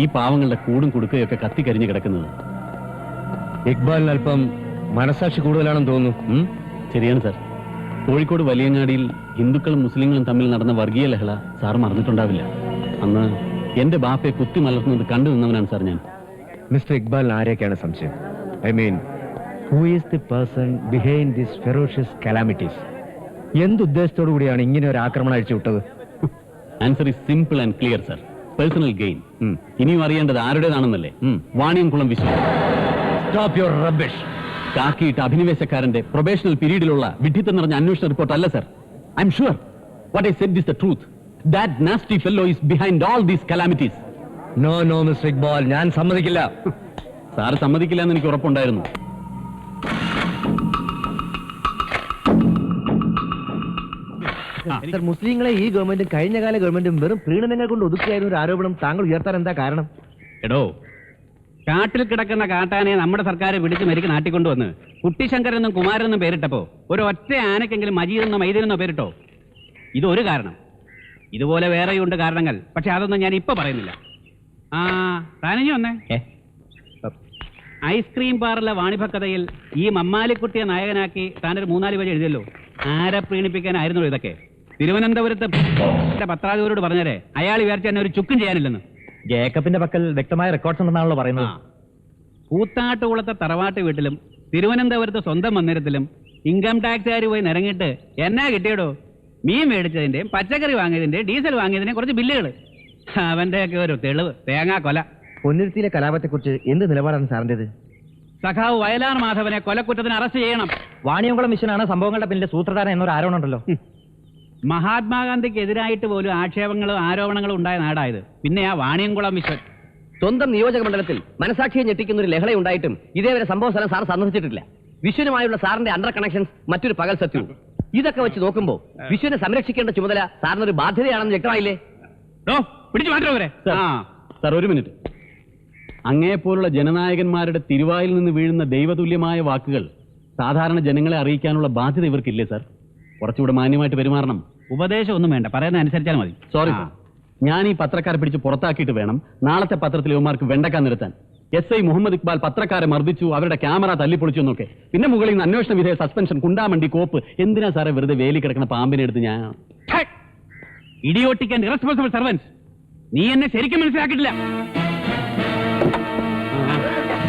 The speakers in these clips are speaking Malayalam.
ഈ പാവങ്ങളുടെ കൂടും കുടുക്കുകയൊക്കെ കത്തിക്കരിഞ്ഞ് കിടക്കുന്നത്. ഇക്ബാലിന് അല്പം മനസാക്ഷി കൂടുതലാണെന്ന് തോന്നുന്നു. ശരിയാണ് സാർ. കോഴിക്കോട് വലിയങ്ങാടിയിൽ ഹിന്ദുക്കളും മുസ്ലിങ്ങളും തമ്മിൽ നടന്ന വർഗീയ ലഹള സാർ മറന്നിട്ടുണ്ടാവില്ല. അന്ന് എന്റെ ബാപ്പയെ കുത്തി മലർത്തുന്നത് കണ്ടു നിന്നവനാണ് സാർ ഞാൻ. മിസ്റ്റർ ഇക്ബാൽ ആരെയൊക്കെയാണ് സംശയം? I mean who is the person behind this ferocious calamities എന്തുദ്ദേശത്തോടു കൂടിയാണ് ഇങ്ങനെ ഒരു ആക്രമണം അഴിച്ചു വിട്ടത് answer is simple and clear sir personal gain. ഇനിയും അറിയേണ്ടത് ആരുടേതാണെന്നല്ലേ. Vaniyamkulam Vishwam stop your rubbish കാക്കിയിട്ട് അഭിനിവേശക്കാരന്റെ പ്രൊബേഷണൽ പീരീഡിലുള്ള വിഡ്ഢിത്തം നിറഞ്ഞ അന്വേഷണ റിപ്പോർട്ട് അല്ല sir I am sure what I said is the truth that nasty fellow is behind all these calamities no no Mister Iqbal ഞാൻ സമ്മതിക്കില്ല. സാർ സമ്മതിക്കില്ല എന്ന് എനിക്ക് ഉറപ്പുണ്ടായിരുന്നു. സർ മുസ്ലിങ്ങളെ ഈ ഗവൺമെന്റും കഴിഞ്ഞ കാല ഗവൺമെന്റും വെറും പ്രീണനങ്ങൾ കൊണ്ട് ഒതുക്കിയായിരുന്ന ഒരു ആരോപണം താങ്കൾ ഉയർത്താൻ എന്താ കാരണം? എടോ കാട്ടിൽ കിടക്കുന്ന കാട്ടാനെ നമ്മുടെ സർക്കാർ പിടിച്ച് മരിക്ക് നാട്ടിക്കൊണ്ടുവന്ന് കുട്ടിശങ്കരനെന്നും കുമാരനെന്നും പേരിട്ടപ്പോ ഒരു ഒറ്റ ആനക്കെങ്കിലും മജീദെന്നോ മൈദീനെന്നോ പേരിട്ടോ? ഇതൊരു കാരണം. ഇതുപോലെ വേറെയുണ്ട് കാരണങ്ങൾ. പക്ഷെ അതൊന്നും ഞാൻ ഇപ്പൊ പറയുന്നില്ല. ആ താനഞ്ഞു വന്നേ. ഐസ്ക്രീം പാറിലെ വാണിഭക്കഥയിൽ ഈ മമ്മാലിക്കുട്ടിയെ നായകനാക്കി താനൊരു മൂന്നാൽ പേജ് എഴുതിയല്ലോ. ആരെ പ്രീണിപ്പിക്കാനായിരുന്നു ഇതൊക്കെ? തിരുവനന്തപുരത്ത് പത്രാധിപരോട് പറഞ്ഞേരെ അയാൾ വിചാരിച്ച എന്നെ ഒരു ചുക്കും ചെയ്യാനില്ലെന്ന്. ജേക്കബിന്റെ പക്കൽ വ്യക്തമായ റെക്കോർഡ്സ് ഉണ്ടെന്നാണല്ലോ പറയുന്നത്. കൂത്താട്ടുകുളത്തെ തറവാട്ട് വീട്ടിലും തിരുവനന്തപുരത്ത് സ്വന്തം മന്ദിരത്തിലും ഇൻകം ടാക്സുകാർ പോയി നിരങ്ങിട്ട് എന്നാ കിട്ടിയടോ? മീൻ മേടിച്ചതിന്റെയും പച്ചക്കറി വാങ്ങിയതിന്റെയും ഡീസൽ വാങ്ങിയതിന്റെയും കുറച്ച് ബില്ലുകൾ അവന്റെയൊക്കെ ഒരു തെളിവ് തേങ്ങാ കൊല. പൊന്നിരുത്തിയിലെ കലാപത്തെക്കുറിച്ച് എന്ത് നിലപാടാണ് സാറിന്റെത് സഖാവ് വയലാർ മാധവനെ കൊലക്കുറ്റത്തിന് അറസ്റ്റ് ചെയ്യണം. വാണിയംകുളം മിഷനാണ് സംഭവങ്ങളുടെ പിന്നിലെ സൂത്രധാരൻ എന്നൊരു ആരോപണം ഉണ്ടല്ലോ മഹാത്മാഗാന്ധിക്ക് എതിരായിട്ട് പോലും ആക്ഷേപങ്ങളും ആരോപണങ്ങളും ഉണ്ടായ നാടായത് പിന്നെ ആ വാണിയംകുളം വിശ്വൻ സ്വന്തം നിയോജക മണ്ഡലത്തിൽ മനസാക്ഷിയെ ഞെട്ടിക്കുന്ന ഒരു ലഹള ഉണ്ടായിട്ടും ഇതേവരെ സംഭവ സ്ഥലം സാർ സന്ദർശിച്ചിട്ടില്ല. വിശ്വനുമായുള്ള സാറിന്റെ അണ്ടർ കണക്ഷൻസ് മറ്റൊരു പകൽ സത്യവും. ഇതൊക്കെ വെച്ച് നോക്കുമ്പോ വിശ്വനെ സംരക്ഷിക്കേണ്ട ചുമതല സാറിന് ഒരു ബാധ്യതയാണെന്ന് വ്യക്തമായില്ലേ? പിടിച്ചു മാറ്റോ സർ ഒരു മിനിറ്റ്. അങ്ങേപ്പോലുള്ള ജനനായകന്മാരുടെ തിരുവായിൽ നിന്ന് വീഴുന്ന ദൈവതുല്യമായ വാക്കുകൾ സാധാരണ ജനങ്ങളെ അറിയിക്കാനുള്ള ബാധ്യത ഇവർക്കില്ലേ സർ? കുറച്ചുകൂടെ മാന്യമായിട്ട് പെരുമാറണം. ഉപദേശം ഒന്നും വേണ്ട. പറയുന്ന അനുസരിച്ചാൽ മതി. സോറി ആ. ഞാൻ ഈ പത്രക്കാരെ പിടിച്ച് പുറത്താക്കിയിട്ട് വേണം നാളത്തെ പത്രത്തിൽ ഇവന്മാർക്ക് വെണ്ടക്കാൻ നിർത്താൻ. എസ് ഐ മുഹമ്മദ് ഇക്ബാൽ പത്രക്കാരെ മർദ്ദിച്ചു അവരുടെ ക്യാമറ തല്ലിപ്പൊളിച്ചു എന്നൊക്കെ. പിന്നെ മുകളിൽ നിന്ന് അന്വേഷണ വിധേയ സസ്പെൻഷൻ കുണ്ടാമണ്ടി കോപ്പ്. എന്തിനാ സാറേ വെറുതെ വേലി കിടക്കുന്ന പാമ്പിനെ എടുത്ത് ഞാൻ ഇഡിയോട്ടിക് ആൻഡ് ഇറസ്പോൺസിബിൾ സർവൻസ് നീ എന്നെ ശരിക്കും മനസ്സിലാക്കിയിട്ടില്ല.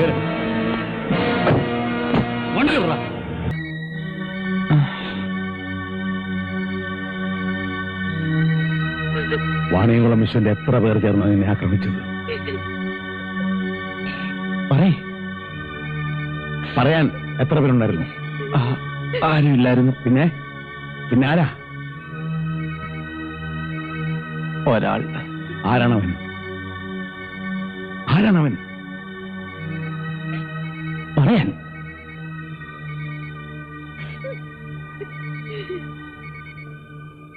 കേറ്. വാണിയംകുളം മിഷന്റെ എത്ര പേർ ചേർന്ന് നിന്നെ ആക്രമിച്ചത് പറയേ. പറയാൻ എത്ര പേരുണ്ടായിരുന്നു? ആരുമില്ലായിരുന്നു പിന്നെ? പിന്നെ ആരാ? ഒരാൾ. ആരാണവൻ ആരാണവൻ പറയാൻ.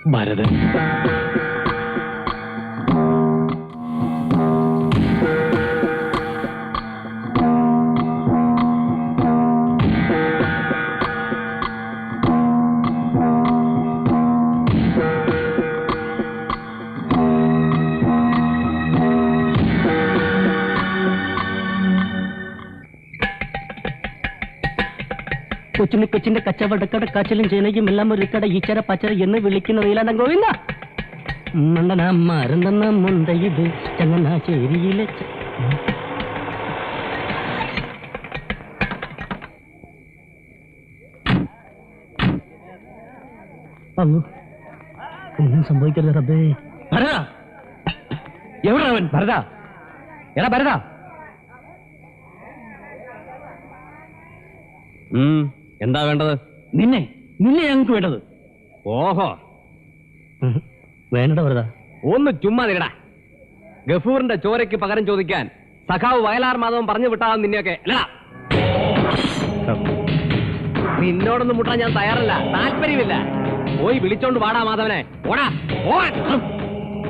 ഭരതൻ. കൊച്ചിന് കച്ചവടക്കട കാച്ചിലും ചേനയും എല്ലാം ഒരു കട ഈച്ചര പച്ചര എന്ന് വിളിക്കുന്ന നീലാണ്ടൻ ഗോവിന്ദ. മണ്ടന മരുന്നെന്ന മുണ്ട ഇത് ചങ്ങനാശ്ശേരിയിലെ ഒന്നും സംഭവിക്കരുത് റബ്ബേ. ഭരത! എവിടെ അവൻ? ഭരത! എടാ ഭരത! ഉം, എന്താ വേണ്ടത്? നിന്നെ നിന്നെ ഞങ്ങൾക്ക് വേണ്ടത് ഓഹോ. വേണ്ട വെറുതെ. ഒന്ന് ചുമ്മാ നിരടാ ഗഫൂറിന്റെ ചോരയ്ക്ക് പകരം ചോദിക്കാൻ സഖാവ് വയലാർ മാധവൻ പറഞ്ഞു വിട്ടാതെ നിന്നെയൊക്കെ അല്ലടാ. നിന്നോടൊന്നും മുട്ടാൻ ഞാൻ തയ്യാറല്ല. താല്പര്യമില്ല. പോയി വിളിച്ചോണ്ട് വാടാ മാധവനെ. ഓടാ. ഓടാ.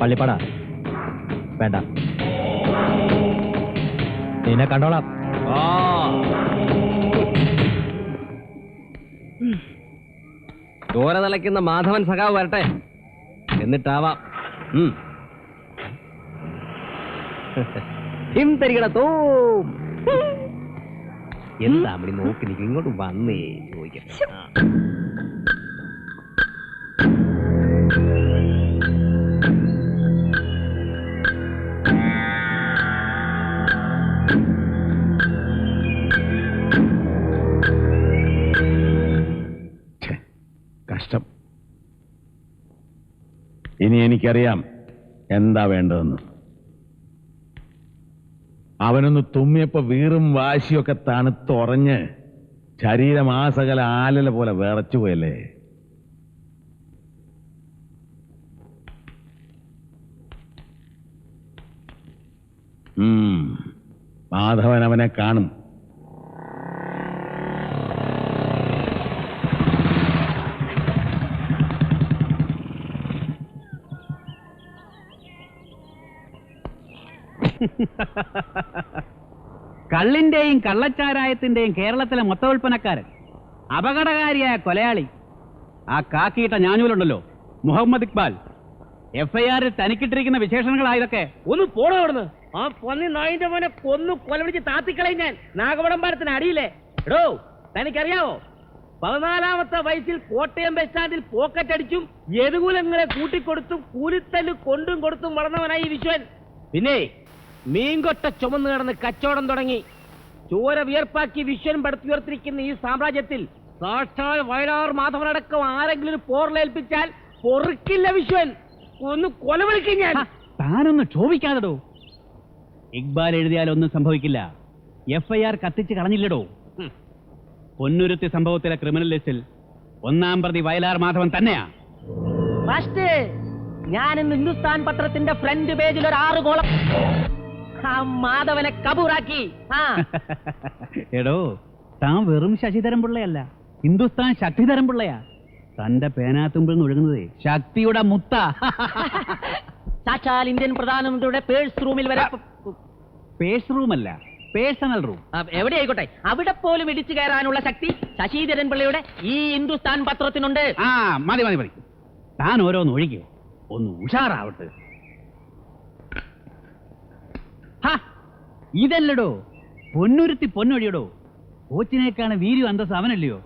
പള്ളിപ്പാടാ. വേണ്ട. നിന്നെ കണ്ടോളാം. ആ. ചോര നിലയ്ക്കുന്ന മാധവൻ സഖാവ് വരട്ടെ. എന്നിട്ടാവാം. ഉം. ഹിം തരികട തോം. എന്താ അമ്മടി നോക്കി നിൽക്കും ഇങ്ങോട്ട് വന്നേ ചോദിക്കട്ടെ. ഇനി എനിക്കറിയാം എന്താ വേണ്ടതെന്ന്. അവനൊന്ന് തുമ്മിയപ്പോ വീറും വാശിയൊക്കെ തണുത്തുറഞ്ഞ് ശരീരം ആ സകല ആലല പോലെ വിറച്ചുപോയല്ലേ. മാധവൻ അവനെ കാണും. കള്ളിന്റെയും കള്ളച്ചാരായത്തിന്റെയും കേരളത്തിലെ മൊത്തവിൽപ്പനക്കാരൻ അപകടകാരിയായ കൊലയാളി ആ കാക്കിയിട്ട ഞാഞ്ഞൂലുണ്ടല്ലോ മുഹമ്മദ് ഇക്ബാൽ. എഫ് ഐ ആറിൽ തനിക്കിട്ടിരിക്കുന്ന വിശേഷണങ്ങളായതൊക്കെ ഒന്ന് പോണോ അവിടുന്ന്. ആ പന്നി നായിന്റെ മോനെ കൊന്നു കൊലവിളിച്ച് താത്തിക്കളയും ഞാൻ. നാഗവടംബരത്തിന് അടിയില്ലേ? എടോ തനിക്കറിയാവോ? പതിനാലാമത്തെ വയസ്സിൽ കോട്ടയം ബസ് സ്റ്റാൻഡിൽ പോക്കറ്റ് അടിച്ചും യദുകുലങ്ങളെ കൂട്ടിക്കൊടുത്തും കൂലിത്തല്ല് കൊണ്ടും കൊടുത്തും വളർന്നവനായി വിശ്വൻ. പിന്നെ മീൻകൊട്ട ചുമന്ന് കിടന്ന് കച്ചവടം തുടങ്ങി. ചോര വിയർപ്പാക്കി വിശ്വൻ പടുത്തുയർത്തിരിക്കുന്ന ഈ സാമ്രാജ്യത്തിൽ സാക്ഷാൽ വയലാർ മാധവനടക്കം ആരെങ്കിലും ഒരു പോറിലേൽപ്പിച്ചാൽ പൊറുക്കില്ല വിശ്വൻ. ഒന്ന് കൊലവിളിക്കും ഞാൻ. താനൊന്ന് ക്ഷോഭിക്കാതെടോ. ഇക്ബാൽ എഴുതിയാൽ ഒന്നും സംഭവിക്കില്ല. എഫ് ഐ ആർ കത്തിച്ച് കളഞ്ഞില്ലടോ. പൊന്നുരുത്തി സംഭവത്തിലെ ക്രിമിനൽ ലിസ്റ്റിൽ ഒന്നാം പ്രതി വയലാർ മാധവൻ തന്നെയാ. ഫസ്റ്റ് ഞാൻ ഇന്ന് ഹിന്ദുസ്ഥാൻ പത്രത്തിന്റെ ഫ്രണ്ട് പേജിൽ ഒരു ആറ് കോളം ആ മാധവനെ കബൂറാക്കി. ആ. എടോ താൻ വെറും ശശിധരൻ പിള്ളയല്ല. ഹിന്ദുസ്ഥാൻ ശക്തിധരൻ പിള്ളയാ. തന്റെ പേനാത്തുമ്പിൽ നിന്ന് ഒഴുകുന്നത് ശക്തിയുടെ മുത്ത. സാക്ഷാൽ ഇന്ത്യൻ പ്രധാനമന്ത്രിയുടെ പേഴ്സ് റൂമിൽ വരെ പേഴ്സ് റൂം അല്ല പേഴ്സണൽ റൂം. ആ, എവിടെ ആയിക്കോട്ടെ? അവിടെ പോലും ഇടിച്ചു കയറാനുള്ള ശക്തി ശശിധരൻ പിള്ളയുടെ ഈ ഹിന്ദുസ്ഥാൻ പത്രത്തിനുണ്ട്. ആ മതി മതി മതി. താൻ ഓരോന്ന് ഒഴിക്കോ ഒന്ന് ഉഷാറാവട്ടെ. ഇതല്ലടോ. പൊന്നുരുത്തി പൊന്നൊഴിയടോ. കോച്ചിനേക്കാണ് വീര്യം അന്തസ് അവനല്ലയോ?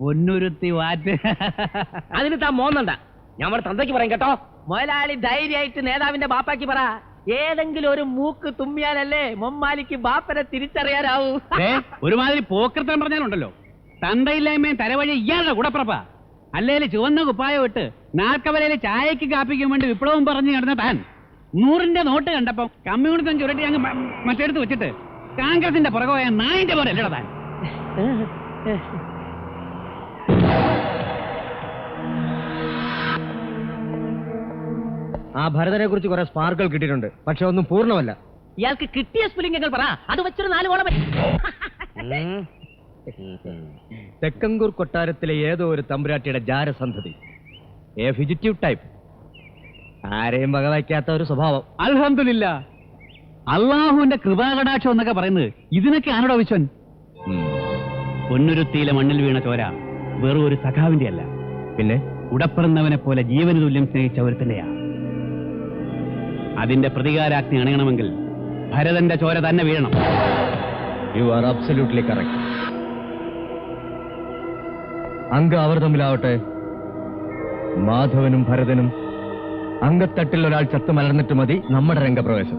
പൊന്നുരുത്തി വാറ്റ്. അതിന് താൻ മോന്നണ്ട. ഞാൻ അവിടെ തന്തയ്ക്ക് പറയും കേട്ടോ. മുതലാളി ധൈര്യമായിട്ട് നേതാവിന്റെ ബാപ്പാക്ക് പറ. ഏതെങ്കിലും ഒരു മൂക്ക് തുമ്മിയാലല്ലേ മൊമ്മാലിക്ക് ബാപ്പനെ തിരിച്ചറിയാനാവൂ. ഒരുമാതിരി പോക്കൃത്തം പറഞ്ഞാലുണ്ടല്ലോ. തന്തയില്ലായ്മയും തലവഴി ഇയാളുടെ കൂടപ്പറപ്പ. അല്ലേൽ ചുവന്ന കുപ്പായം ഇട്ട് നാക്കവലയിലെ ചായക്ക് കാപ്പിക്കും വേണ്ടി വിപ്ലവം പറഞ്ഞു നടന്ന താൻ. നൂറിന്റെ നോട്ട് കണ്ടപ്പോ കമ്മ്യൂണിസം ചുരട്ടി അങ്ങ് മറ്റെടുത്ത് വെച്ചിട്ട് കോൺഗ്രസിന്റെ പുറകെ നായിന്റെ പോലെ അല്ലടാ താൻ ആ ഭരതനെ കുറിച്ച് കുറെ സ്പാർക്കുകൾ കിട്ടിയിട്ടുണ്ട്. പക്ഷെ ഒന്നും പൂർണമല്ല. ഇയാൾക്ക് കിട്ടിയ സ്പുലിംഗങ്ങൾ പറ. അത് വെച്ചൊരു നാല് കോളം തെക്കങ്കൂർ കൊട്ടാരത്തിലെ ഏതോ ഒരു തമ്പുരാട്ടിയുടെ ജാരസന്ധതി. എ ഫിജിറ്റീവ് ടൈപ്പ് ആരെയും വക വയ്ക്കാത്ത ഒരു സ്വഭാവം. അലഹമില്ല അള്ളാഹുവിന്റെ കൃപാകടാക്ഷം എന്നൊക്കെ പറയുന്നത് ഇതിനൊക്കെ ആനോടോ വിശ്വൻ? പൊന്നുരുത്തിയിലെ മണ്ണിൽ വീണ ചോര വെറും ഒരു സഖാവിന്റെ അല്ല. പിന്നെ? ഉടപ്പിറന്നവനെ പോലെ ജീവന തുല്യം സ്നേഹിച്ച തന്നെയാ. അതിന്റെ പ്രതികാരാജ്ഞി അണയണമെങ്കിൽ ഭരതന്റെ ചോര തന്നെ വീഴണം. യു ആർ അബ്സല്യൂട്ട്ലി കറക്റ്റ് അങ്ക അവർ തമ്മിലാവട്ടെ. മാധവനും ഭരതനും അങ്കത്തട്ടിൽ ഒരാൾ ചത്തു മലർന്നിട്ട് മതി നമ്മുടെ രംഗപ്രവേശം?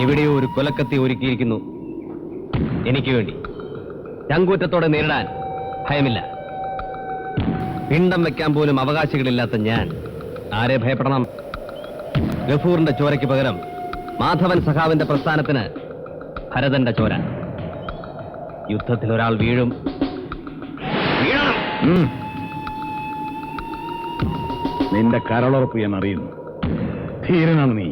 എവിടെയോ ഒരു കൊലക്കത്തി ഒരുക്കിയിരിക്കുന്നു. എനിക്ക് വേണ്ടി. ചങ്കൂറ്റത്തോടെ നേരിടാൻ ഭയമില്ല. പിണ്ടം വെക്കാൻ പോലും അവകാശികളില്ലാത്ത ഞാൻ. ആരെ ഭയപ്പെടണം? ഗഫൂറിന്റെ ചോരയ്ക്ക് പകരം മാധവൻ സഖാവിന്റെ പ്രസ്ഥാനത്തിന് ഭരതന്റെ ചോര. യുദ്ധത്തിൽ ഒരാൾ വീഴും നിന്റെ കരളുറപ്പ് ഞാൻ അറിയുന്നു ധീരനാണ് നീ.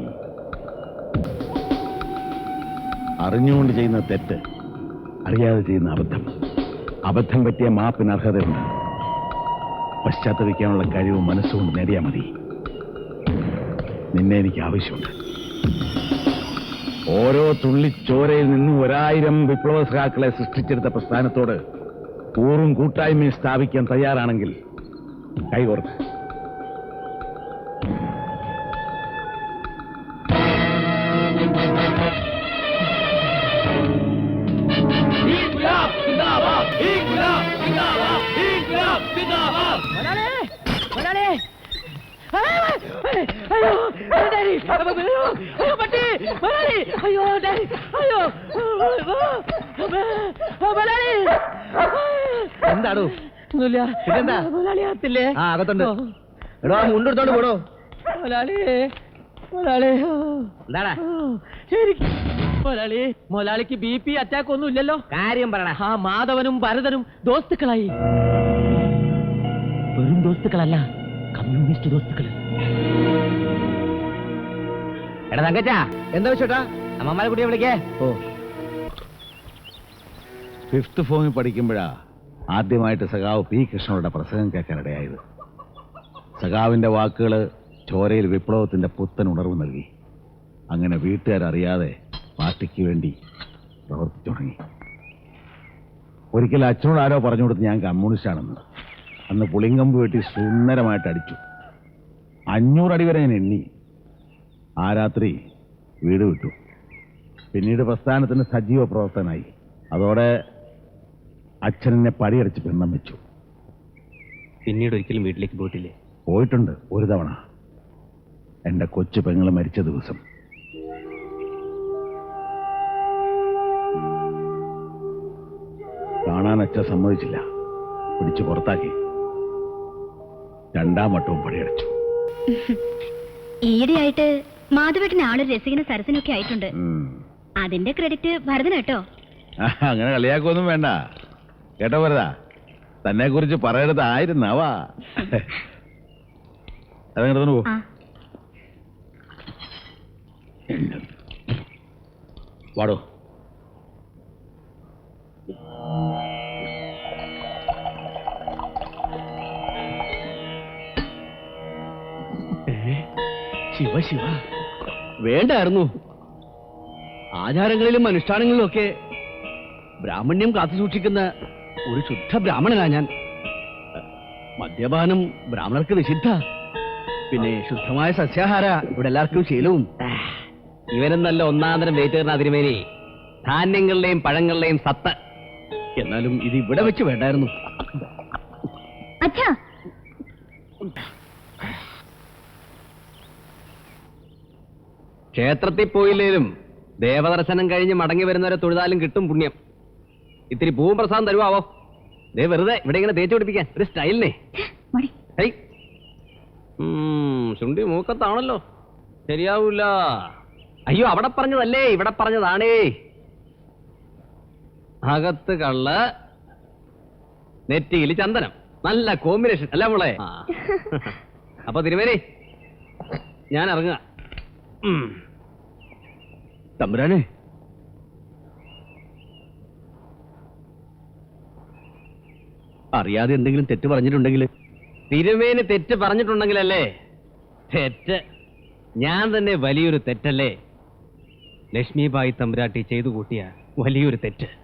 അറിഞ്ഞുകൊണ്ട് ചെയ്യുന്ന തെറ്റ് അറിയാതെ ചെയ്യുന്ന അബദ്ധം. അബദ്ധം പറ്റിയ മാപ്പിന് അർഹതയുണ്ട്. പശ്ചാത്തപിക്കാനുള്ള കഴിവ് മനസ്സുകൊണ്ട് നേടിയാൽ മതി. നിന്നെ എനിക്ക് ആവശ്യമുണ്ട്. ഓരോ തുള്ളി ചോരയിൽ നിന്നും ഒരായിരം വിപ്ലവ സഖാക്കളെ സൃഷ്ടിച്ചെടുത്ത പ്രസ്ഥാനത്തോട് കൂറും കൂട്ടായ്മയും സ്ഥാപിക്കാൻ തയ്യാറാണെങ്കിൽ കൈകോർത്ത്. എന്താടോ? ഒന്നുമില്ല. പിന്നെന്താ? മുതലാളി അകത്തില്ലേ? ആ അകത്തുണ്ട്. എടോ ആ മുണ്ടെടുത്തോണ്ട് പോടോ. മുതലാളി മുതലാളി എന്താടാ? ശരിക്കും മുതലാളി മുതലാളിക്ക് ബി പി അറ്റാക്ക് ഒന്നും ഇല്ലല്ലോ കാര്യം പറയണ ആ മാധവനും ഭരതനും ദോസ്തുക്കളായി. ദോസ്തുക്കളല്ല കമ്മ്യൂണിസ്റ്റ് ദോസ്തുക്കൾ എടാ തങ്കച്ചാ എന്താ വെച്ചോട്ടാ അമ്മമാരെ കുട്ടിയെ വിളിക്കേ. ഓ. ഫിഫ്ത്ത് ഫോമിൽ പഠിക്കുമ്പോഴാ ആദ്യമായിട്ട് സഖാവ് പി കൃഷ്ണനോട് പ്രസംഗം കേൾക്കാനിടയായത്. സഖാവിന്റെ വാക്കുകൾ ചോരയിൽ വിപ്ലവത്തിന്റെ പുത്തൻ ഉണർവ് നൽകി. അങ്ങനെ വീട്ടുകാരറിയാതെ പാർട്ടിക്ക് വേണ്ടി പ്രവർത്തിച്ചു തുടങ്ങി. ഒരിക്കൽ അച്ഛനോട് ആരോ പറഞ്ഞു കൊടുത്ത് ഞാൻ കമ്മ്യൂണിസ്റ്റാണെന്ന്. അന്ന് പുളിങ്കമ്പ് വെട്ടി സുന്ദരമായിട്ട് അടിച്ചു. അഞ്ഞൂറടി വരെ ഞാൻ എണ്ണി. ആ രാത്രി വീട് വിട്ടു. പിന്നീട് പ്രസ്ഥാനത്തിന് സജീവ പ്രവർത്തനായി അതോടെ അച്ഛനെ പടിയടച്ച് പെണ്ണം വെച്ചു. പിന്നീട് ഒരിക്കലും വീട്ടിലേക്ക് പോയിട്ടില്ലേ? പോയിട്ടുണ്ട് ഒരു തവണ. എന്റെ കൊച്ചു പെങ്ങൾ മരിച്ച ദിവസം. കാണാൻ അച്ഛൻ സമ്മതിച്ചില്ല. പിടിച്ചു പുറത്താക്കി. രണ്ടാം വട്ടവും പണിയടച്ചു ഈയിടെയായിട്ട് മാധവേട്ടന് ആളൊരു രസികന സരസനൊക്കെ ആയിട്ടുണ്ട്. അതിന്റെ ക്രെഡിറ്റ് ഭരതന് കേട്ടോ അങ്ങനെ കളിയാക്കൊന്നും വേണ്ട. കേട്ടോ വരതാ തന്നെ കുറിച്ച് പറയരുതായിരുന്നാവാ അതങ്ങനെ തന്നെ പോ. വാടോ. ശിവ ശിവ. വേണ്ടായിരുന്നു. ആചാരങ്ങളിലും അനുഷ്ഠാനങ്ങളിലും ഒക്കെ ബ്രാഹ്മണ്യം കാത്തു സൂക്ഷിക്കുന്ന ഒരു ശുദ്ധ ബ്രാഹ്മണനാ ഞാൻ. മദ്യപാനം ബ്രാഹ്മണർക്ക് നിഷിദ്ധ. പിന്നെ ശുദ്ധമായ സസ്യാഹാര ഇവിടെ എല്ലാവർക്കും ശീലവും. ഇവനും നല്ല ഒന്നാന്തരം വെയിറ്റേറിന അതിരുമേനി. ധാന്യങ്ങളുടെയും പഴങ്ങളുടെയും സത്ത്. എന്നാലും ഇത് ഇവിടെ വെച്ച് വേണ്ടായിരുന്നു. അച്ഛാ. ക്ഷേത്രത്തിൽ പോയില്ലേലും ദേവദർശനം കഴിഞ്ഞ് മടങ്ങി വരുന്നവരെ തൊഴുതാലും കിട്ടും പുണ്യം. ഇത്തിരി പൂവും പ്രസാദം തരുവാവോ? ദേ വെറുതെ ഇവിടെ ഇങ്ങനെ തേച്ചു പിടിപ്പിക്കാൻ. ഒരു സ്റ്റൈലിനെ. ശുണ്ടി മൂക്കത്താണല്ലോ. ശരിയാവൂല. അയ്യോ അവിടെ പറഞ്ഞതല്ലേ? ഇവിടെ പറഞ്ഞതാണേ. അകത്ത് കള്ള് നെറ്റിയിൽ ചന്ദനം. നല്ല കോമ്പിനേഷൻ. അല്ല മോളെ. അപ്പൊ തിരുമേനി ഞാൻ ഇറങ്ങുക. തമ്പുരാനെ. അറിയാതെ എന്തെങ്കിലും തെറ്റ് പറഞ്ഞിട്ടുണ്ടെങ്കിൽ തിരുമേന് തെറ്റ് പറഞ്ഞിട്ടുണ്ടെങ്കിലല്ലേ? തെറ്റ്. ഞാൻ തന്നെ വലിയൊരു തെറ്റല്ലേ? ലക്ഷ്മിബായി തമ്പുരാട്ടി ചെയ്തു കൂട്ടിയ വലിയൊരു തെറ്റ്.